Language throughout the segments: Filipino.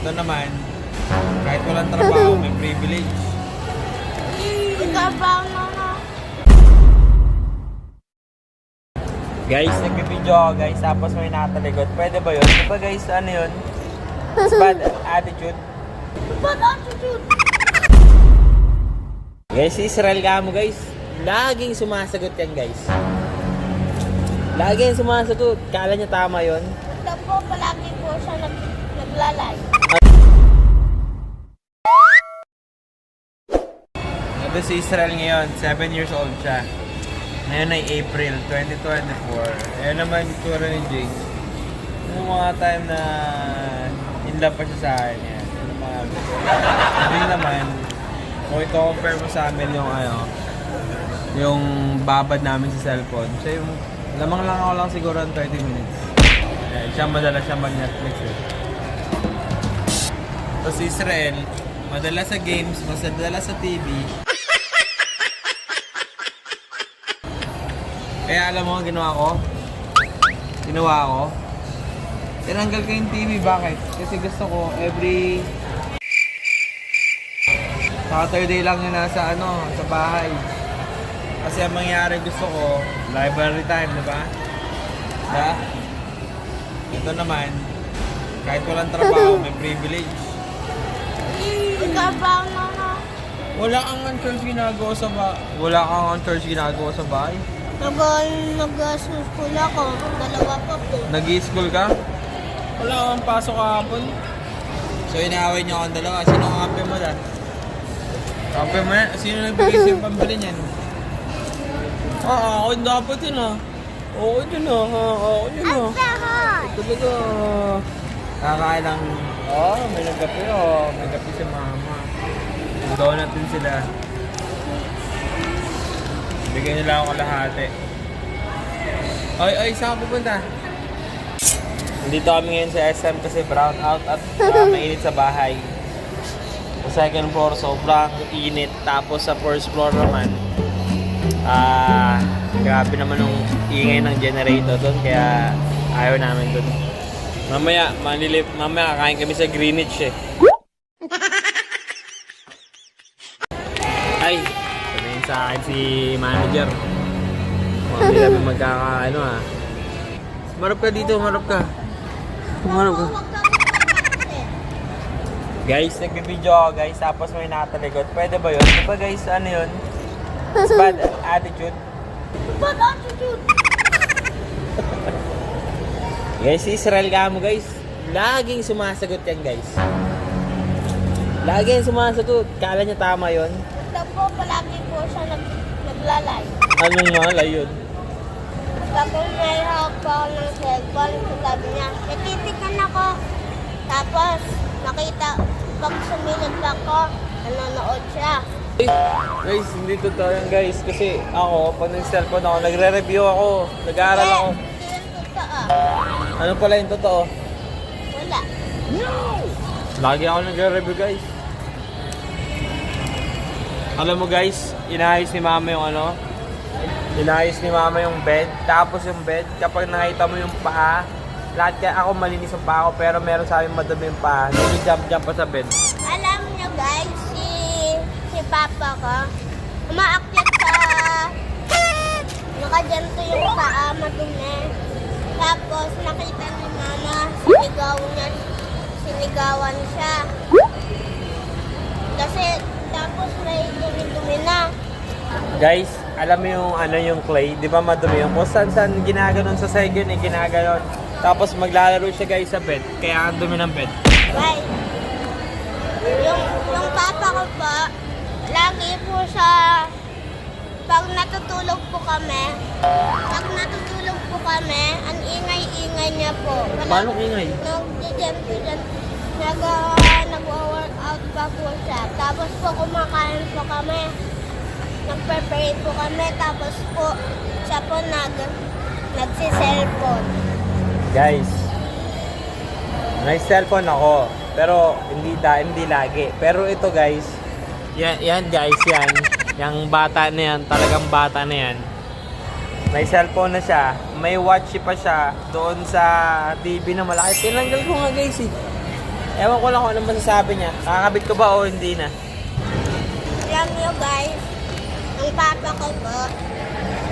Ito naman, kahit walang trabaho, may privilege. Ikabaw na. Guys, nagbibideo ako guys, tapos may nakatalikod. Pwede ba yun? Di ba guys, ano yun? It's bad attitude. Ba't attitude? Guys, Israel ka mo guys. Laging sumasagot yan guys. Laging sumasagot. Kala niya tama yon. Ito po, palagi po siya nag naglalay. Ito si Israel ngayon, 7 years old siya. Ngayon ay April 2024. Ayan naman yung tura ni Jake. Yung mga time na in love pa siya sa akin. Yan. Ano mga Hindi naman, kung i-compare mo sa amin yung ano, yung babad namin sa cellphone. Siya yung, lamang lang ako lang siguro ng 30 minutes. Eh, siya madalas siya mag-Netflix eh. Tapos Israel, madalas sa games, mas madalas sa TV. Kaya alam mo ang ginawa ko? Ginawa ko? Tinanggal ko yung TV. Bakit? Kasi gusto ko every Saturday lang yun nasa ano, sa bahay. Kasi ang mangyari gusto ko, library time, di ba? Da? Ito naman, kahit walang trabaho, may privilege. Ikabaw na nga. Wala kang on-church ginagawa sa bahay. Wala kang on-church ginagawa sa bahay. Nag nag-school ako. Dalawa pa po. Nag-i-school ka? Wala kang pasok kahapon. So inaaway niyo akong dalawa. Sino ang kampe mo dyan? Kampe mo yan? Sino nagbigay sa'yo ng pambili niyan? Ah, ako yung dapat yun ah. Oo, yun ah. Ah, Ako yun ah. Talaga. Kakain lang. Oh, may nagkape oh. May kape si mama. Donut din sila. Bigyan nila ako kalahati. Ay, ay, saan ka pupunta? Nandito kami ngayon sa SM kasi brown out at uh, mainit sa bahay. Sa second floor, sobrang init. Tapos sa first floor naman, ah, grabe naman yung ingay ng generator doon. Kaya ayaw namin doon. Mamaya, manilip, mamaya kakain kami sa Greenwich eh. Ay, sabihin sa akin si manager. Hindi kami magkaka, ano ah. Marap ka dito, marap ka. Marap ka. Guys, nagbibideo ako guys, tapos may nakatalikod. Pwede ba yun? Di ba guys, ano yun? It's bad attitude. Ba't attitude? Guys, si Israel ka mo guys. Laging sumasagot yan guys. Laging sumasagot. Kala niya tama yon. Ito po, palagi siya nag naglalay. Anong malay yun? Tapos may hawak po ako ng cellphone. Sabi niya, natitikan ako. Tapos, nakita, pag sumilid ako, nanonood siya. Eh, guys, hindi totoo yan guys. Kasi ako, pag nag-cellphone ako, nagre-review ako. Nag-aaral ako. Hindi yan totoo. Ano pala yung totoo? Wala. Lagi ako nagre-review guys. Alam mo guys, inayos ni mama yung ano, inayos ni mama yung bed. Tapos yung bed, kapag nakita mo yung paa, lahat kaya ako malinis yung paa ko, pero meron sa amin madumi yung paa. Nag-jump-jump pa sa bed. Alam niyo guys, si, si Papa ko, umaakyat sa, nakaganto yung paa, madumi. Tapos nakita ni Mama, sinigaw niya, sinigawan siya. Kasi, tapos may dumi-dumi na. Guys, alam mo yung ano yung clay, di ba madumi yung kung saan saan ginaganon sa second eh, ginaganon. Tapos maglalaro siya guys sa bed, kaya ang dumi ng bed. Guys, yung, yung papa ko po, lagi po siya, pag natutulog po kami, pag natutulog po kami, ang ingay-ingay niya po. Paano ingay? Nag-jump nag, uh, nag-workout pa po siya. Tapos po kumakain po kami. Nag-prepare po kami. Tapos po, siya po nag, nagsi-cellphone. Guys, may cellphone ako, pero hindi da, hindi lagi. Pero ito guys, yan, yan guys, yan. Yung bata na yan, talagang bata na yan. May cellphone na siya, may watch pa siya doon sa TV na malaki. Tinanggal ko nga guys eh. Ewan ko lang kung ano masasabi niya. Kakabit ko ba o hindi na? Alam niyo guys, ang papa ko po,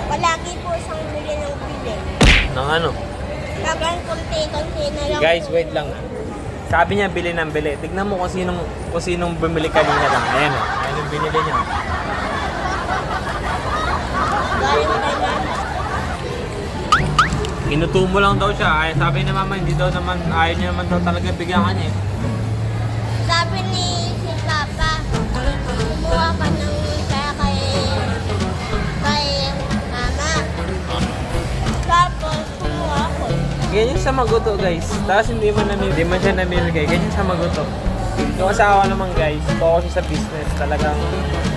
palagi po siyang bili ng bili. Nang ano? Tagang kunti-kunti na lang. Guys, po. wait lang. Sabi niya, bili ng bili. Tignan mo kung sinong, kung sinong bumili kanina lang. Ayan o. Ayan yung binili niya. Galing ba niya? Inuto mo lang daw siya. Ay, sabi ni mama, hindi daw naman, ayaw niya naman daw talaga bigyan ka niya. eh. Sa maguto guys. Tapos hindi mo namil, hindi man siya namilgay. Ganyan sa maguto. Yung asawa naman guys, focus siya sa business. Talagang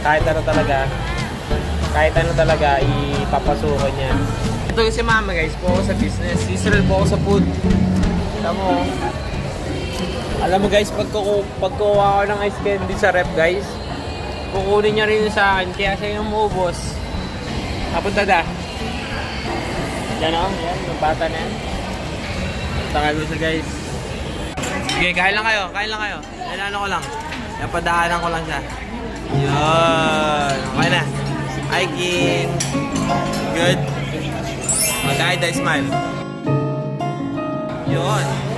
kahit ano talaga, kahit ano talaga, ipapasukan niya. Ito si mama guys, focus sa business. Si Israel focus sa food. Alam mo, alam mo guys, pag, kuku, pag kukuha ko ng ice candy sa rep guys, kukunin niya rin sa akin. Kaya siya yung maubos. Papunta da. Yan o, yan, yung bata na yan. Siya guys. Sige, kain lang kayo, kain lang kayo. Yan ano ko lang. Napadaanan ko lang siya. Yun. Okay na. Hi, King. Good. Tayo, smile. Yun.